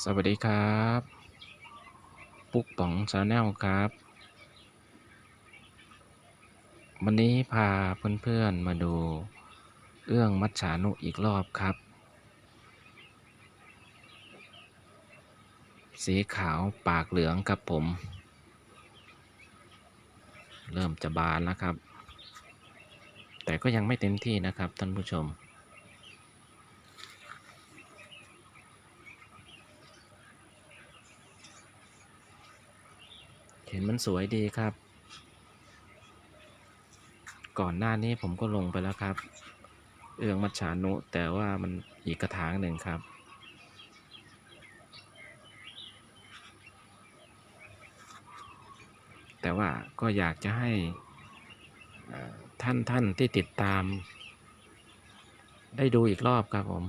สวัสดีครับ ปุ๊กป๋องชาแนลครับ วันนี้พาเพื่อนๆมาดูเอื้องมัจฉานุอีกรอบครับ สีขาวปากเหลืองครับผม เริ่มจะบานแล้วครับ แต่ก็ยังไม่เต็มที่นะครับท่านผู้ชม เห็นมันสวยดีครับ ก่อนหน้านี้ผมก็ลงไปแล้วครับ เอื้องมัจฉานุแต่ว่ามันอีกกระถางหนึ่งครับ แต่ว่าก็อยากจะให้ท่านท่านที่ติดตาม ได้ดูอีกรอบครับผม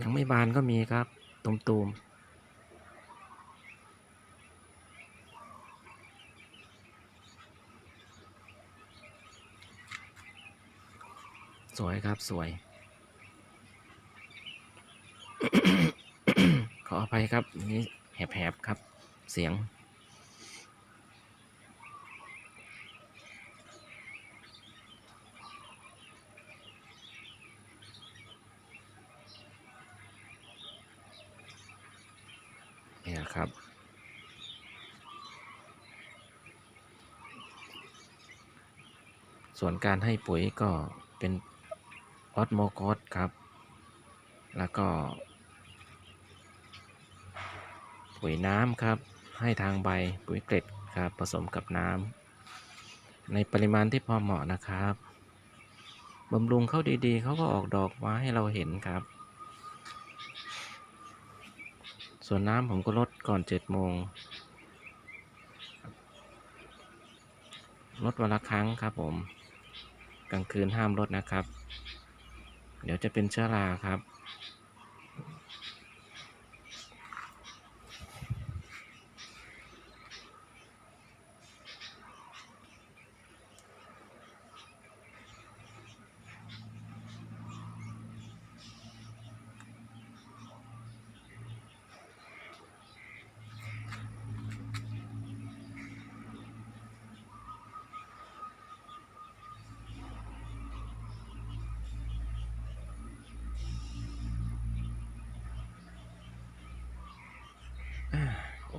ยังไม่บานก็มีครับตุมตูมสวยครับสวย ขออภัยครับ นี่แหบๆครับ เสียง นี่ยครับ ส่วนการให้ปุ๋ยก็เป็นออสโมโกสครับ แล้วก็ ปุ๋ยน้ำครับ ให้ทางใบปุ๋ยเกล็ดครับ ผสมกับน้ำในปริมาณที่พอเหมาะนะครับบำรุงเขาดีๆ เขาก็ออกดอกมาให้เราเห็นครับ ส่วนน้ำผมก็ลดก่อนเจ็ดโมงลดวันละครั้งครับผมกลางคืนห้ามลดนะครับ เดี๋ยวจะเป็นเชื้อราครับ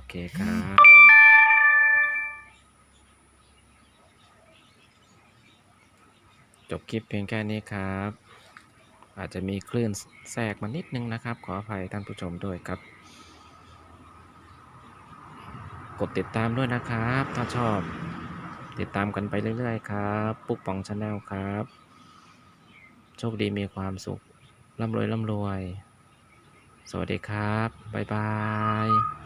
เคครับจบคลิปเพียงแค่นี้ครับ อาจจะมีคลื่นแทรกมานิดนึงนะครับ ขออภัยท่านผู้ชมด้วยครับ กดติดตามด้วยนะครับ ถ้าชอบ ติดตามกันไปเรื่อยๆครับ ปุ๊กปองชาแนลครับ โชคดีมีความสุขร่ำรวยร่ำรวย สวัสดีครับ บ๊ายบาย